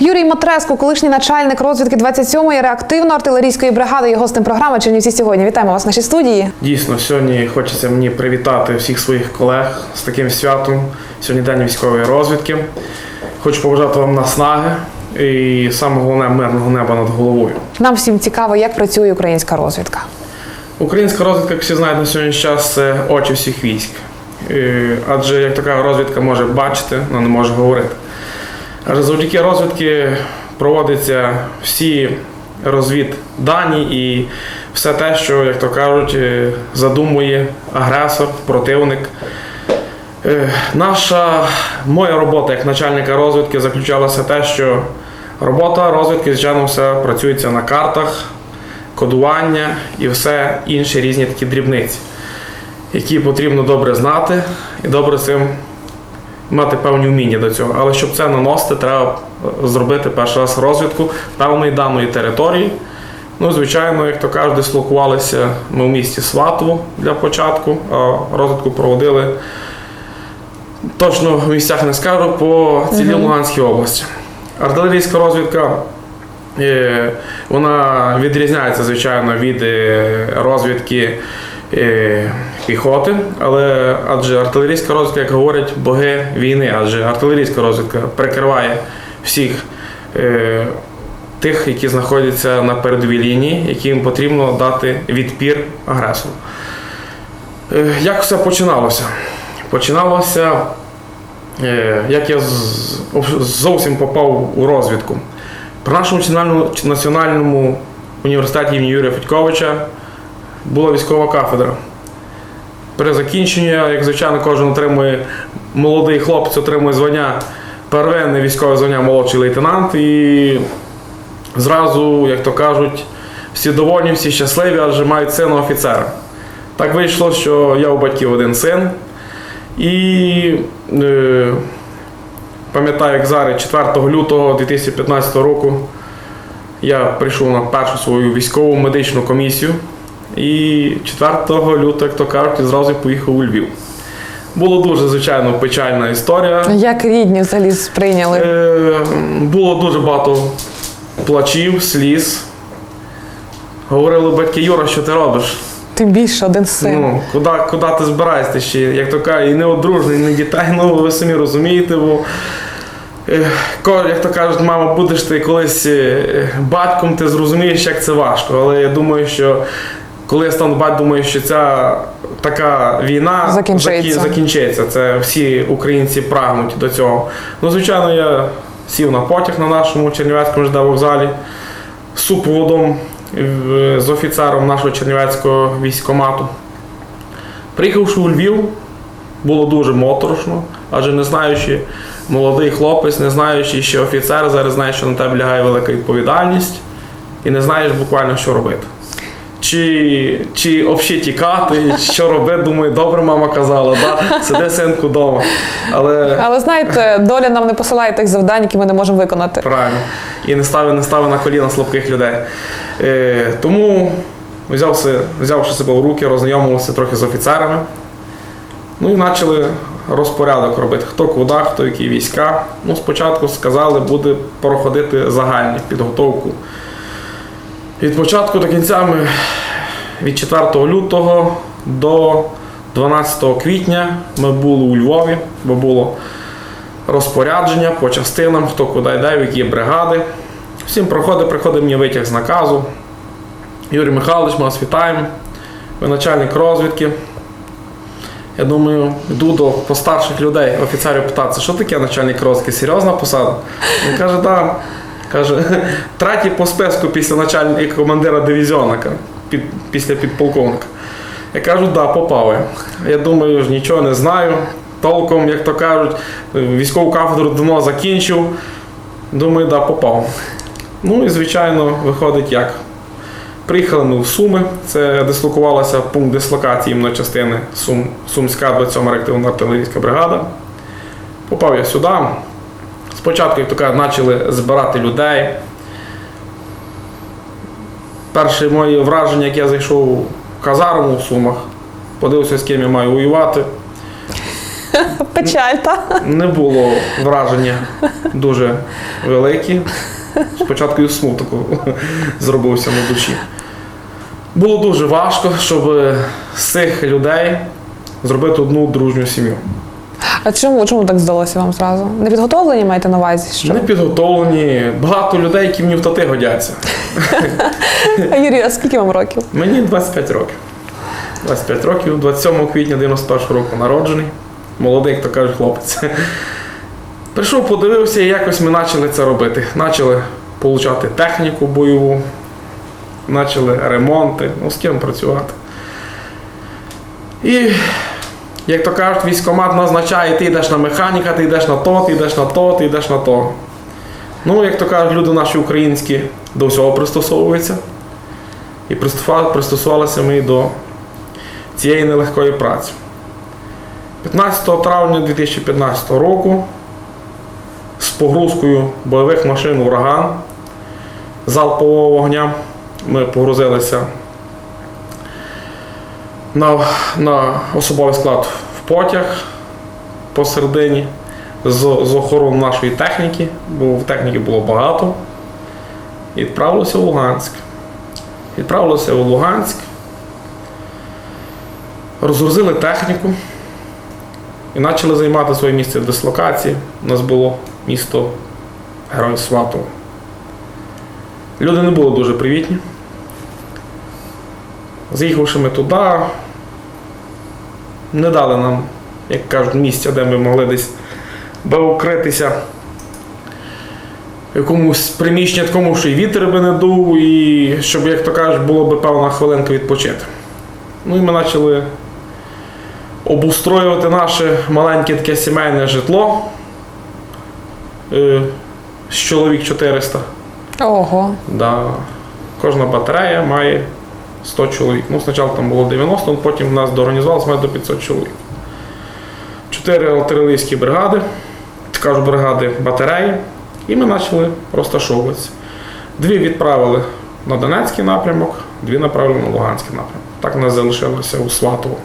Юрій Матреско, колишній начальник розвідки 27-ї реактивно-артилерійської бригади, гостем програми Чернівці сьогодні. Вітаємо вас в нашій студії. Дійсно, сьогодні хочеться мені привітати всіх своїх колег з таким святом. Сьогодні день військової розвідки. Хочу побажати вам наснаги і саме головне мирного неба над головою. Нам всім цікаво, як працює українська розвідка. Українська розвідка, як всі знають, на сьогоднішній час це очі всіх військ. Адже як така розвідка може бачити, але не може говорити. Адже завдяки розвідки проводяться всі розвіддані і все те, що, як то кажуть, е, задумує агресор, противник. Е, Наша моя робота як начальника розвідки заключалася те, що робота розвідки, звичайно, все працюється на картах, кодування і все інші різні такі дрібниці, які потрібно добре знати і добре цим мати певні вміння до цього. Але щоб це наносити, треба зробити перший раз розвідку певної даної території. Ну, звичайно, як то кажуть, дислокувалися ми в місті Сватово для початку, а розвідку проводили точно в місцях не скажу, по цілій Луганській області. Артилерійська розвідка. е, Вона відрізняється, звичайно, від е, розвідки е, піхоти, але адже артилерійська розвідка, як говорять боги війни, адже артилерійська розвідка прикриває всіх е, тих, які знаходяться на передовій лінії, яким потрібно дати відпір агресору. Е, Як все починалося? Починалося, е, як я з- зовсім попав у розвідку. При нашому національному, університеті імені Юрія Федьковича була військова кафедра. При закінченні, як звичайно, кожен отримує молодий хлопець отримує звання первинне військове звання молодший лейтенант. І зразу, як то кажуть, всі довольні, всі щасливі, адже мають сина офіцера. Так вийшло, що я у батьків один син. І е, пам'ятаю, як зараз, 4 лютого 2015 року, я прийшов на першу свою військову медичну комісію. І 4 лютого, як то кажуть, зразу поїхав у Львів. Було дуже, звичайно, печальна історія. Як рідні взагалі сприйняли? Е, було дуже багато плачів, сліз. Говорили батьки, Юра, що ти робиш? Тим більше один син. Ну, куди, куди ти збираєшся ще? Як то кажуть, і не одружений, і не дітей, ну ви самі розумієте, бо. е, Як то кажуть, мама, будеш ти колись е, батьком, ти зрозумієш, як це важко. Але я думаю, що коли я стану батьком, думаю, що ця така війна Закінчиться. закі- закінчиться. Це всі українці прагнуть до цього. Ну, звичайно, я сів на потяг на нашому Чернівецькому вокзалі з суповодом е, з офіцером нашого чернівецького військкомату. Приїхавши у Львів, було дуже моторошно, адже не знаючи молодий хлопець, не знаючи, що офіцер, зараз знаєш, що на тебе лягає велика відповідальність, і не знаєш буквально, що робити. Чи, чи взагалі тікати, що робити, думаю, добре мама казала, да? сиди синку вдома. Але Але знаєте, доля нам не посилає тих завдань, які ми не можемо виконати. Правильно. І не ставив, не ставив на коліна слабких людей. Е, тому взявся, взявши себе в руки, роззнайомився трохи з офіцерами. Ну і почали розпорядок робити, хто куди, хто які війська. Ну, спочатку сказали, буде проходити загальну підготовку. Від початку до кінця ми від 4 лютого до 12 квітня ми були у Львові, бо було розпорядження по частинам, хто куди йде, в які бригади. Всім проходить, приходить мені витяг з наказу. Юрій Михайлович, ми вас вітаємо. Ви начальник розвідки. Я думаю, йду до постарших людей, офіцерів питатися, що таке начальник розвідки? Серйозна посада? Він каже, так. Да. Каже, третій по списку після начальника командира дивізіону, під, після підполковника. Я кажу, да, попав я. Думаю, ж нічого не знаю. Толком, як то кажуть, військову кафедру давно закінчив. Думаю, да, попав. Ну і звичайно, виходить як. Приїхали ми в Суми, це дислокувалася пункт дислокації іменно частини Сум, Сумська 27 реактивна артилерійська бригада. Попав я сюди. Спочатку, як то кажуть, почали збирати людей. Перше моє враження, як я зайшов в казарму в Сумах, подивився, з ким я маю воювати. Печаль, та? Не було враження дуже великі. Спочатку і смуток зробився на душі. Було дуже важко, щоб з цих людей зробити одну дружню сім'ю. А чому, чому так здалося вам зразу? Не підготовлені маєте на увазі? Що? Не підготовлені, багато людей, які мені в тати годяться. А Юрій, а скільки вам років? Мені 25 років. 25 років, 27 квітня 91 року народжений. Молодий, як то кажуть, хлопець. Прийшов, подивився, і якось ми почали це робити. Почали отримати техніку бойову, почали ремонти, ну з ким працювати. І, як то кажуть, військкомат назначає, ти йдеш на механіка, ти йдеш на то, ти йдеш на то, ти йдеш на то. Ну, як то кажуть, люди наші українські до всього пристосовуються. І пристосувалися ми до цієї нелегкої праці. 15 травня 2015 року з погрузкою бойових машин ураган залпового вогня ми погрузилися на, на особовий склад в потяг посередині з, з охорони нашої техніки, бо в техніки було багато. І відправилися в Луганськ. Відправилися в Луганськ, розгрузили техніку і почали займати своє місце дислокації. У нас було місто Герой Сватово. Люди не були дуже привітні. Заїхавши ми туди, не дали нам, як кажуть, місця, де ми могли десь би укритися в якомусь приміщенні такому, що і вітер би не дув, і щоб, як то кажуть, було б певна хвилинка відпочити. Ну і ми почали обустроювати наше маленьке таке сімейне житло е, з чоловік 400. Ого. Да. Кожна батарея має 100 чоловік. Ну, спочатку там було 90, але потім в нас доорганізувалося майже до 500 чоловік. Чотири артилерійські бригади, кажу бригади батареї, і ми почали розташовуватися. Дві відправили на Донецький напрямок, дві направили на Луганський напрямок. Так нас залишилося у Сватово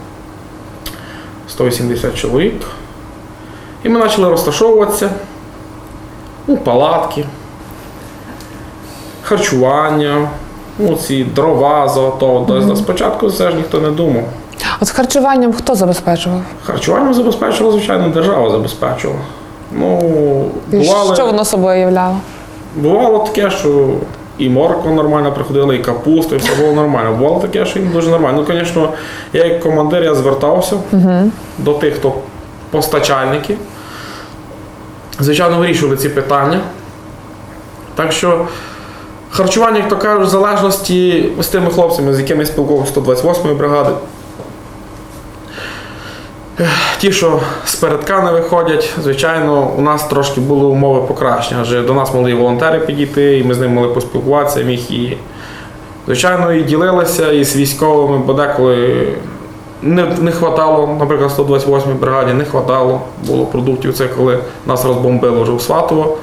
180 чоловік. І ми почали розташовуватися у палатки, харчування, ну, ці дрова заготовили. Тобто Спочатку це ж ніхто не думав. От з харчуванням хто забезпечував? Харчуванням забезпечувала, звичайно, держава забезпечувала. Ну, І бували, Що воно собою являло? бувало таке, що і морква нормально приходила, і капуста, і все було нормально. Бувало таке, що їм дуже нормально. Ну, звісно, я як командир я звертався до тих, хто постачальники. Звичайно, вирішували ці питання. Так що харчування, як то кажуть, в залежності з тими хлопцями, з якими спілкувався 128-ї бригади. Ті, що з передка не виходять, звичайно, у нас трошки були умови покращення, адже до нас могли волонтери підійти, і ми з ними могли поспілкуватися, міг і, звичайно, і ділилися і з військовими, бо деколи не, не хватало, наприклад, 128-й бригаді не хватало було продуктів. Це коли нас розбомбили вже у Сватово.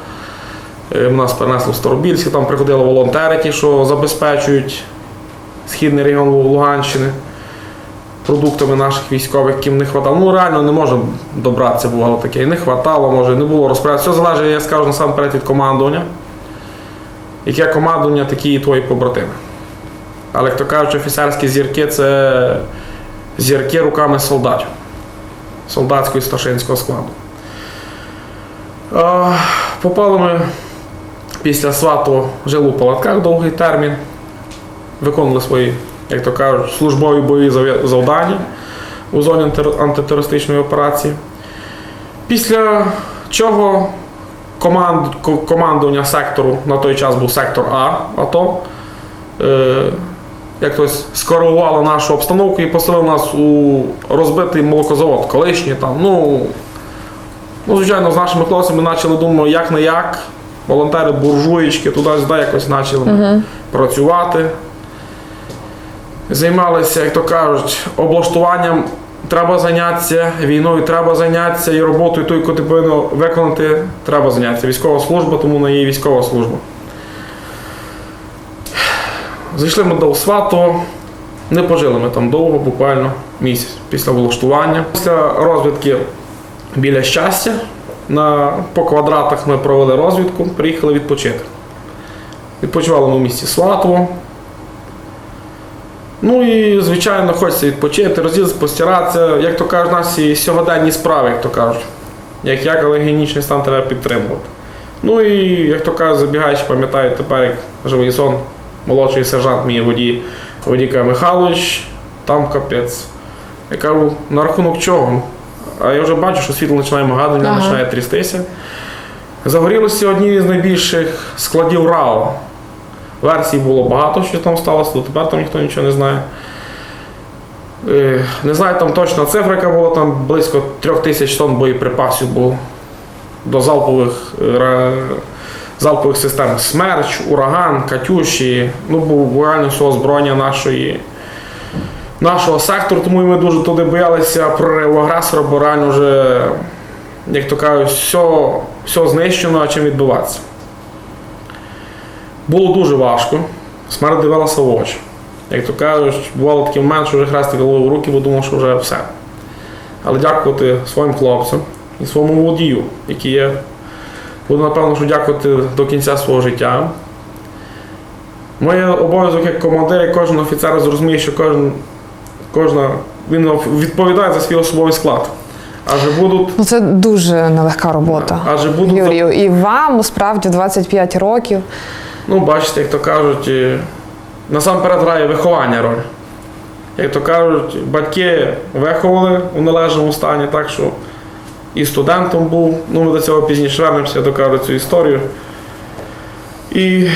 Е, Нас перенесли в Старобільськ, там приходили волонтери, ті, що забезпечують східний регіон Луганщини продуктами наших військових, яким не хватало. Ну реально не можемо добратися, бувало таке. І не хватало, може, не було розпорядження. Все залежить, я скажу насамперед від командування. Яке командування, такі і твої побратими. Але як то кажуть, офіцерські зірки це зірки руками солдатів, солдатського і старшинського складу. Попали ми після свату жили у палатках довгий термін, виконували свої, як то кажуть, службові бойові завдання у зоні антитерористичної операції. Після чого команд, командування сектору на той час був сектор А АТО. Е, хтось скоригувало нашу обстановку і поселив нас у розбитий молокозавод, колишній там. Ну, ну звичайно, з нашими хлопцями почали думати, як не як. Волонтери, буржуєчки, туди-сюди якось почали ми працювати. Займалися, як то кажуть, облаштуванням. Треба зайнятися війною, треба зайнятися і роботою, ту, яку ти повинен виконати, треба зайнятися. Військова служба, тому на її військова служба. Зайшли ми до Свату, не пожили ми там довго, буквально місяць після влаштування. Після розвідки біля щастя. На, по квадратах ми провели розвідку, приїхали відпочити. Відпочивали ми в місті Сватово. Ну і, звичайно, хочеться відпочити, розділитися, постиратися, як то кажуть, наші сьогоденні справи, як то кажуть. Як як, але гігієнічний стан треба підтримувати. Ну і, як то кажуть, забігаючи, пам'ятаю тепер, як живий сон, молодший сержант мій водій, водій Михайлович, там капець. Я кажу, на рахунок чого? А я вже бачу, що світло починає магадання, Ага. починає трястися. Загорілося одні з найбільших складів РАО. Версій було багато, що там сталося, дотепер там ніхто нічого не знає. Е, Не знаю там точно цифра, яка була, там близько трьох тисяч тонн боєприпасів було до залпових, е, залпових систем Смерч, Ураган, Катюші. Ну, був реально всього озброєння нашої, нашого сектору, тому і ми дуже туди боялися прориву агресора, бо реально вже, як то кажуть, все, все знищено, а чим відбуватися. Було дуже важко. Смерть дивилася в очі. Як то кажуть, бувало такий момент, що вже хрестик голову в руки, бо думав, що вже все. Але дякувати своїм хлопцям і своєму водію, який є. Буду напевно, що дякувати до кінця свого життя. Моє обов'язок як командир, і кожен офіцер зрозуміє, що кожен, кожна, він відповідає за свій особовий склад. Адже будуть, Ну це дуже нелегка робота. адже будуть Юрію, і вам справді 25 років. Ну, бачите, як то кажуть, насамперед грає виховання роль. Як то кажуть, батьки виховали у належному стані, так що і студентом був, ну ми до цього пізніше вернемося, я докажу цю історію. І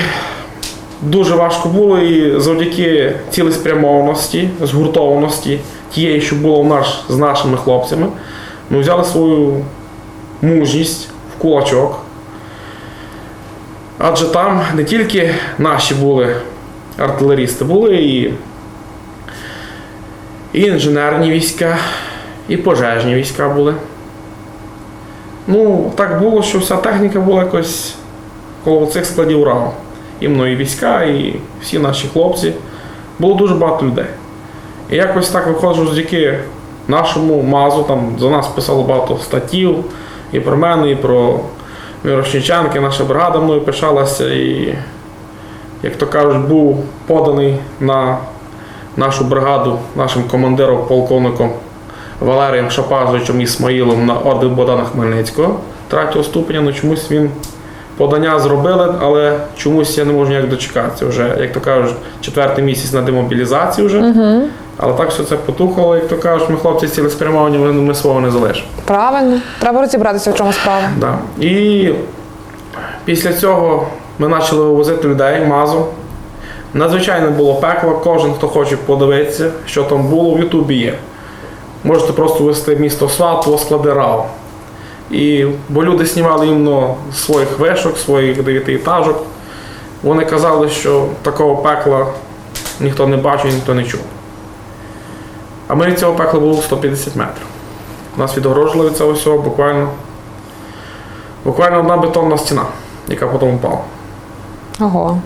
дуже важко було і завдяки цілеспрямованості, згуртованості тієї, що було в наш, з нашими хлопцями, ми взяли свою мужність в кулачок. Адже там не тільки наші були артилерісти, були і, і інженерні війська, і пожежні війська були. Ну, так було, що вся техніка була якось коло цих складів РАО. Іменно і війська, і всі наші хлопці. Було дуже багато людей. І якось так виходжу завдяки нашому мазу, там за нас писало багато статтів і про мене, і про Мирошничанки, наша бригада мною пишалася і, як то кажуть, був поданий на нашу бригаду нашим командиром, полковником Валерієм Шапазовичем Ісмаїлом на орден Богдана Хмельницького третього ступеня. Ну чомусь він подання зробили, але чомусь я не можу ніяк дочекатися. Вже, як то кажуть, четвертий місяць на демобілізації вже. Угу. Але так все це потухало, як то кажуть, ми хлопці цілеспрямовані, ми, ми свого не залишимо. Правильно, треба розібратися, в чому справа. Да. І після цього ми почали вивозити людей мазу. Надзвичайно було пекло. Кожен, хто хоче подивитися, що там було, в Ютубі є. Можете просто вести місто Сватово, склади РАО. І, бо люди знімали іменно своїх вишок, своїх дев'ятиетажок. Вони казали, що такого пекла ніхто не бачив, ніхто не чув. А ми від цього пекла було 150 метрів. Нас відгорожили від цього всього буквально Буквально одна бетонна стіна, яка потім впала. Ого.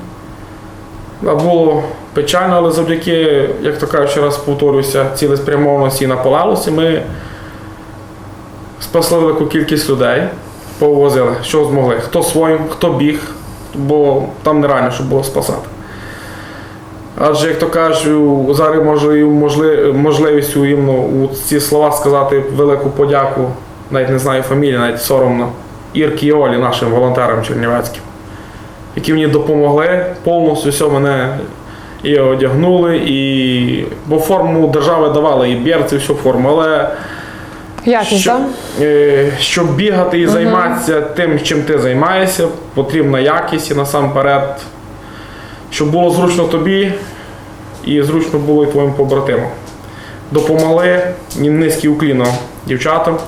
Да, Було печально, але завдяки, як то кажуть, ще раз повторюся, цілеспрямованості і наполеглості ми спасли велику кількість людей, повозили, що змогли. Хто своїм, хто біг, бо там нереально, щоб було спасати. Адже, як то кажуть, зараз може і можли- можливістю іменно у ці слова сказати велику подяку, навіть не знаю фамілії, навіть соромно, Ірки і Олі, нашим волонтерам чернівецьким, які мені допомогли повністю все мене і одягнули, і бо форму держави давали, і берці, всю форму. Але Якість, щоб, е, щоб бігати і займатися тим, чим ти займаєшся, потрібна якість і насамперед, щоб було зручно тобі і зручно було і твоїм побратимам. Допомогли низький уклін вам, дівчатам.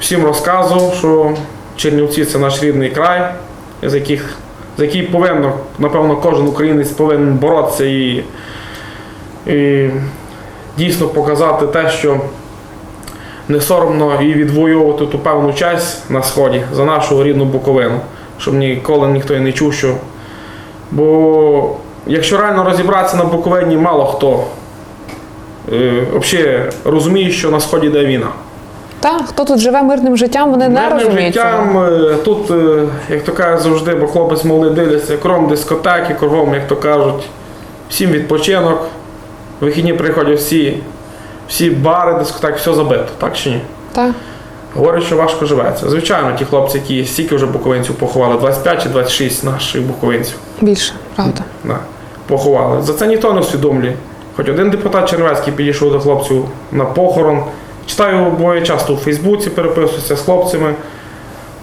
Всім розказував, що Чернівці це наш рідний край, з яких за який повинно, напевно, кожен українець повинен боротися і, і дійсно показати те, що не соромно і відвоювати ту певну часть на сході за нашу рідну Буковину, щоб ніколи ніхто і не чув, що. Бо якщо реально розібратися на Буковині, мало хто е, взагалі розуміє, що на сході йде війна. Та хто тут живе мирним життям, вони не Мирним розуміють. цього. життям е, тут, е, як то кажуть завжди, бо хлопець молодий дивляться, кругом дискотеки, кругом, як то кажуть, всім відпочинок. Вихідні приходять всі, всі бари, дискотеки, все забито, так чи ні? Та. Говорять, що важко живеться. Звичайно, ті хлопці, які стільки вже буковинців поховали, 25 чи 26 наших буковинців. Більше, правда. Да, поховали. За це ніхто не усвідомлює. Хоч один депутат Червецький підійшов до хлопців на похорон. Читаю обоє часто у Фейсбуці, переписуюся з хлопцями.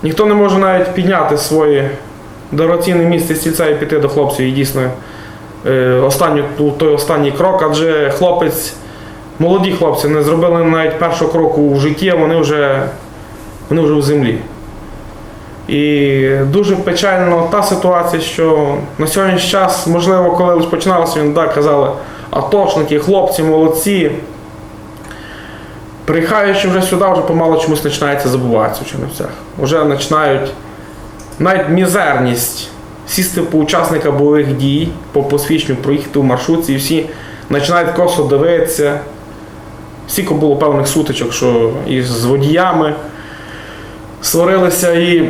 Ніхто не може навіть підняти своє дорогоцінне місце стільця і піти до хлопців і дійсно е, останню, той останній крок, адже хлопець, молоді хлопці не зробили навіть першого кроку в житті, а вони вже, вони вже в землі. І дуже печально та ситуація, що на сьогоднішній час, можливо, коли розпочиналося, він так казали, атошники, хлопці, молодці. Приїхаючи вже сюди, вже помало чомусь починається забуватися в Чернівцях. Вже починають навіть мізерність сісти по учасника бойових дій, по посвідченню проїхати в маршрутці, і всі починають косо дивитися. Стільки було певних сутичок, що і з водіями сварилися, і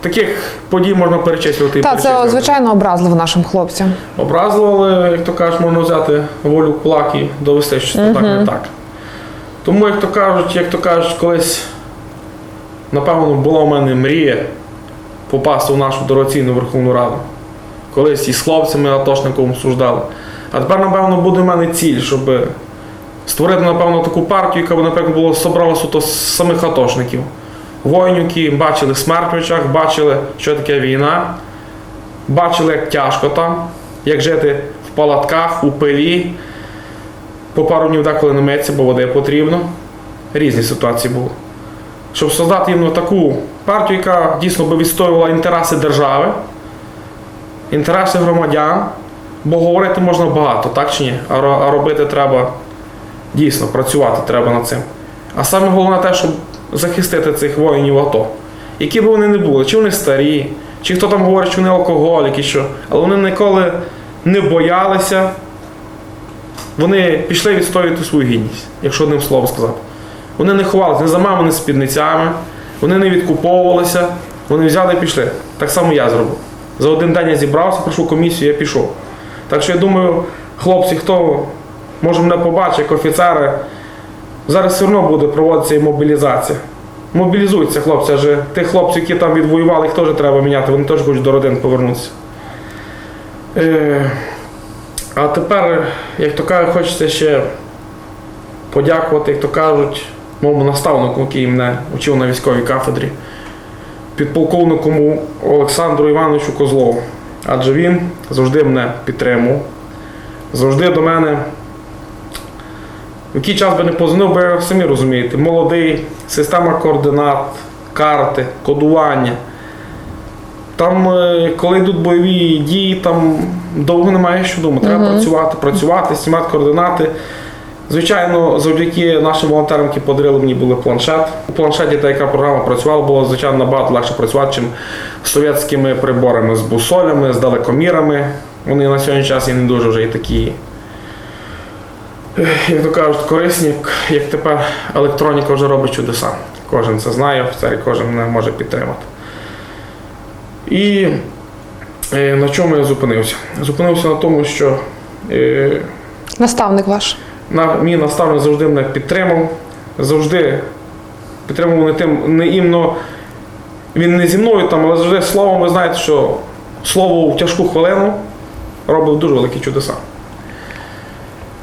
таких подій можна перечислювати. і Та це звичайно образливо нашим хлопцям. Образливо, але, як то кажуть, можна взяти волю в кулак і довести, що це так не так. Тому, як то кажуть, як то кажуть, колись, напевно, була у мене мрія попасти в нашу дорогоцінну Верховну Раду. Колись із хлопцями атошником суждали. А тепер, напевно, буде в мене ціль, щоб створити, напевно, таку партію, яка б, наприклад, була собрала суто самих атошників. Воїнів, які бачили смерть в очах, бачили, що таке війна, бачили, як тяжко там, як жити в палатках, у пилі. По пару днів деколи не митися, бо води потрібно. Різні ситуації були. Щоб создати іменно таку партію, яка дійсно би відстоювала інтереси держави, інтереси громадян, бо говорити можна багато, так чи ні? А робити треба дійсно, працювати треба над цим. А саме головне те, щоб захистити цих воїнів АТО. Які б вони не були, чи вони старі, чи хто там говорить, що вони алкоголіки, що. Але вони ніколи не боялися. Вони пішли відстоювати свою гідність, якщо одним словом сказати. Вони не ховалися не за мамами, не з вони не відкуповувалися, вони взяли і пішли. Так само я зробив. За один день я зібрався, пройшов комісію, я пішов. Так що я думаю, хлопці, хто може мене побачить, як офіцери, зараз все одно буде проводитися і мобілізація. Мобілізуються хлопці, адже тих хлопців, які там відвоювали, їх теж треба міняти, вони теж хочуть до родин повернутися. Е, а тепер, як то кажуть, хочеться ще подякувати, як то кажуть, моєму наставнику, який мене вчив на військовій кафедрі, підполковнику Олександру Івановичу Козлову. Адже він завжди мене підтримував, завжди до мене. В який час би не позвонив, бо ви самі розумієте, молодий, система координат, карти, кодування. Там, е, коли йдуть бойові дії, там довго немає що думати. Треба працювати, працювати, знімати координати. Звичайно, завдяки нашим волонтерам, які подарили мені були планшет. У планшеті та яка програма працювала, було звичайно набагато легше працювати, ніж з совєтськими приборами, з бусолями, з далекомірами. Вони на сьогодні час і не дуже вже і такі, як то кажуть, корисні, як- тепер електроніка вже робить чудеса. Кожен це знає, офіцер, кожен мене може підтримати. І е, на чому я зупинився? Зупинився на тому, що е, Наставник ваш. на, мій наставник завжди мене підтримав, завжди підтримував не тим, не іменно він не зі мною там, але завжди словом, ви знаєте, що слово в тяжку хвилину робив дуже великі чудеса.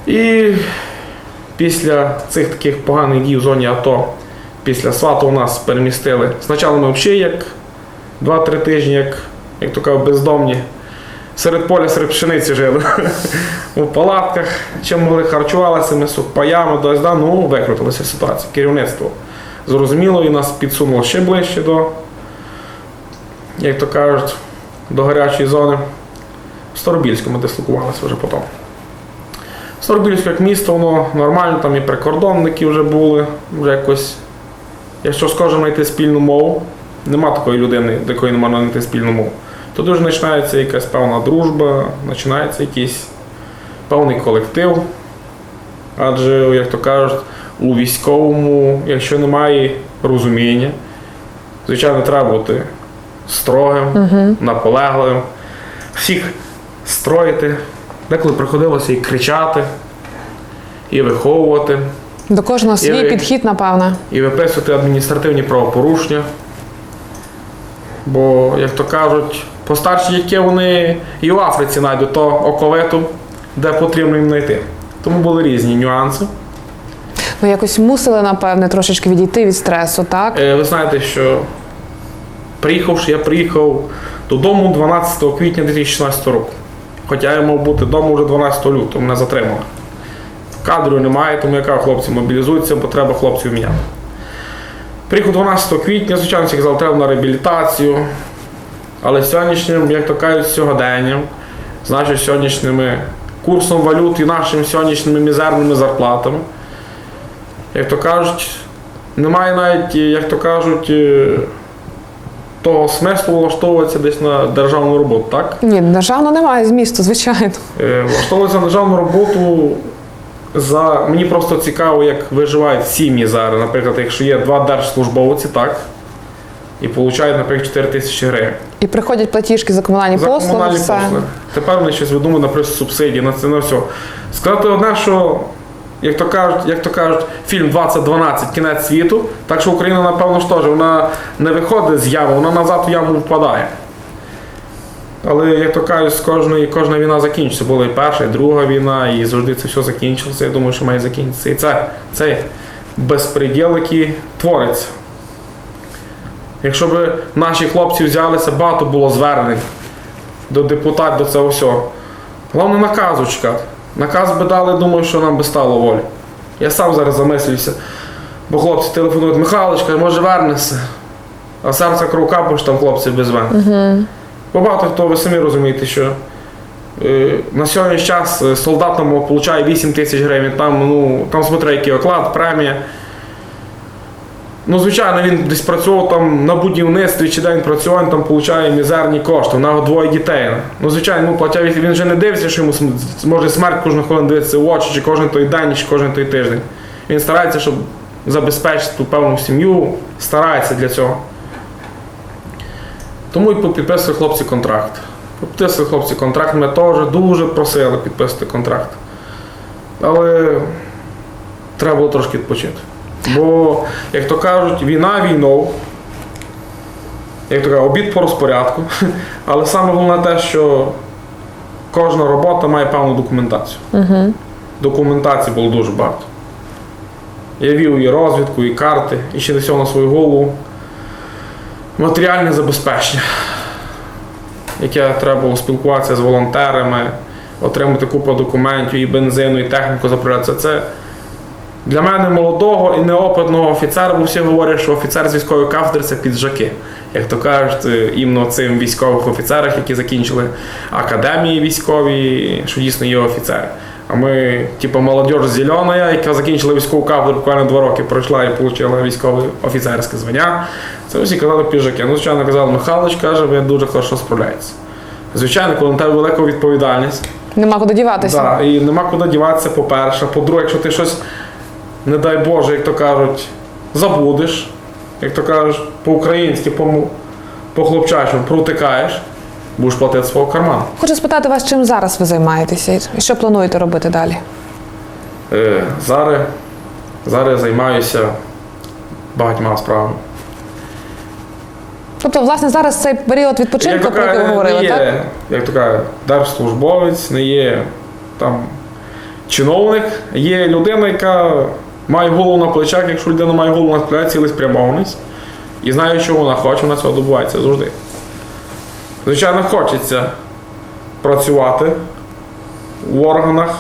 І після цих таких поганих дій в зоні АТО, після свату у нас перемістили. Спочатку ми взагалі як 2-3 тижні, як, як то кажуть, бездомні. Серед поля, серед пшениці жили. У палатках, чим могли харчувалися, ми сухпаями, дось, да, ну, викрутилася ситуація. Керівництво зрозуміло і нас підсунуло ще ближче до, як то кажуть, до гарячої зони. В Старобільську ми дислокувалися вже потім. Старобільське як місто, воно нормально, там і прикордонники вже були, вже якось. Якщо з кожним знайти спільну мову, нема такої людини, до якої не можна знайти спільну мову. То дуже починається якась певна дружба, починається якийсь певний колектив. Адже, як то кажуть, у військовому, якщо немає розуміння, звичайно, треба бути строгим, наполегливим, всіх строїти. Деколи приходилося і кричати, і виховувати, До кожного свій ви- підхід, напевне. і виписувати адміністративні правопорушення. Бо, як то кажуть, постарші дітки вони і в Африці знайдуть то оковиту, де потрібно їм знайти. Тому були різні нюанси. Ви якось мусили, напевне, трошечки відійти від стресу, так? Е, Ви знаєте, що приїхавши, я приїхав додому 12 квітня 2016 року. Хоча я мав бути вдома вже 12 лютого, мене затримали. Кадрів немає, тому яка хлопці мобілізуються, бо треба хлопців міняти. Приїхав 12 квітня, звичайно, всі казали, треба на реабілітацію. Але сьогоднішнім, як то кажуть, сьогоденням, значить сьогоднішніми курсом валют і нашими сьогоднішніми мізерними зарплатами, як то кажуть, немає навіть, як то кажуть, того смислу влаштовуватися десь на державну роботу, так? Ні, державно немає змісту, звичайно. Е, Влаштовуватися на державну роботу за мені просто цікаво, як виживають сім'ї зараз. Наприклад, якщо є два держслужбовці, так, і получають, наприклад, 4 тисячі гривень. І приходять платіжки за комунальні За послуги. комунальні все. послуги. Тепер вони щось видумують, наприклад, субсидії на це на все. Сказати одне, що як то кажуть, як то кажуть, фільм 2012 кінець світу, так що Україна, напевно ж теж вона не виходить з ями, вона назад в яму впадає. Але, як то кажуть, з кожна війна закінчиться. Була і перша, і друга війна, і завжди це все закінчилося. Я думаю, що має закінчитися. І це цей безпреділ, який твориться. Якщо б наші хлопці взялися, багато було звернень до депутатів до цього всього. Головне наказу чекати. Наказ би дали, думаю, що нам би стало волі. Я сам зараз замислююся. Бо хлопці телефонують, Михайлович, може вернешся. А серце крука, бо ж там хлопці без мене. Угу. Багато хто ви самі розумієте, що е, на сьогоднішній час е, солдат там отримує 8 тисяч гривень, там, ну, там смотри, який оклад, премія. Ну, звичайно, він десь працював там на будівництві, чи де він він там отримує мізерні кошти, у нього двоє дітей. Ну, звичайно, ну, платя, він вже не дивиться, що йому може смерть кожну хвилину дивитися в очі, чи кожен той день, чи кожен той тиждень. Він старається, щоб забезпечити ту певну сім'ю, старається для цього. Тому і підписують хлопці контракт. Підписують хлопці контракт, ми теж дуже просили підписати контракт. Але треба було трошки відпочити. Бо, як то кажуть, війна війною, як то кажуть, обід по розпорядку. Але саме головне те, що кожна робота має певну документацію. Угу. Документації було дуже багато. Я вів і розвідку, і карти, і ще несав на свою голову матеріальне забезпечення, яке треба було спілкуватися з волонтерами, отримати купу документів, і бензину, і техніку заправлятися. Це для мене молодого і неопитного офіцера, бо всі говорять, що офіцер з військової кафедри це піджаки. Як то кажуть, е, іменно цим військових офіцерах, які закінчили академії військові, що дійсно є офіцери. А ми, типу, молодь зелена, яка закінчила військову кафедру, буквально два роки пройшла і отримала військове офіцерське звання. Це всі казали піджаки. Ну, звичайно, казали, Михайлович каже, ви дуже хорошо справляєтеся. Звичайно, коли на тебе велика відповідальність, Нема куди діватися. Да, і нема куди діватися, по-перше. По-друге, якщо ти щось, не дай Боже, як то кажуть, забудеш, як то кажуть, по-українськи, по- по-хлопчачому, протикаєш, будеш платити свого карману. Хочу спитати вас, чим зараз ви займаєтеся і що плануєте робити далі? Е, зараз, зараз я займаюся багатьма справами. Тобто, власне, зараз цей період відпочинку, про який ви не говорили, є, так? як то кажуть, держслужбовець, не є там чиновник, є людина, яка має голову на плечах, якщо людина має голову на плечах, цілеспрямованість, і знає, що вона хоче, вона цього добувається завжди. Звичайно, хочеться працювати в органах,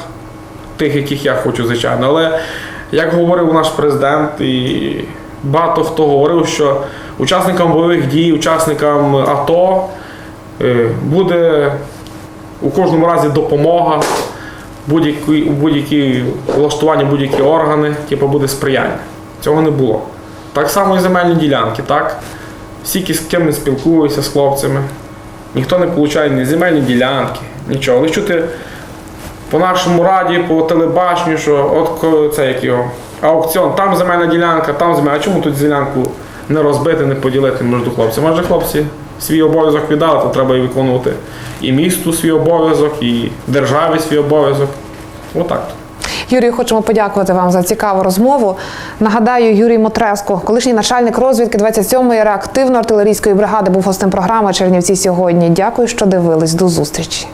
тих, яких я хочу, звичайно. Але як говорив наш президент, і багато хто говорив, що учасникам бойових дій, учасникам АТО е, буде у кожному разі допомога, будь-які, будь-які влаштування, будь-які органи, типу буде сприяння. Цього не було. Так само і земельні ділянки, так? Всі, з ким не спілкуюся з хлопцями, ніхто не отримує ні земельні ділянки, нічого. Але чути по нашому раді, по телебаченню, що от це як його аукціон, там земельна ділянка, там земельна. А чому тут ділянку не розбити, не поділити між хлопцями? Може, хлопці свій обов'язок віддали, то треба і виконувати і місту свій обов'язок, і державі свій обов'язок. Отак. Юрію, хочемо подякувати вам за цікаву розмову. Нагадаю, Юрій Мотреско, колишній начальник розвідки 27-ї реактивно-артилерійської бригади, був гостем програми Чернівці сьогодні. Дякую, що дивились. До зустрічі.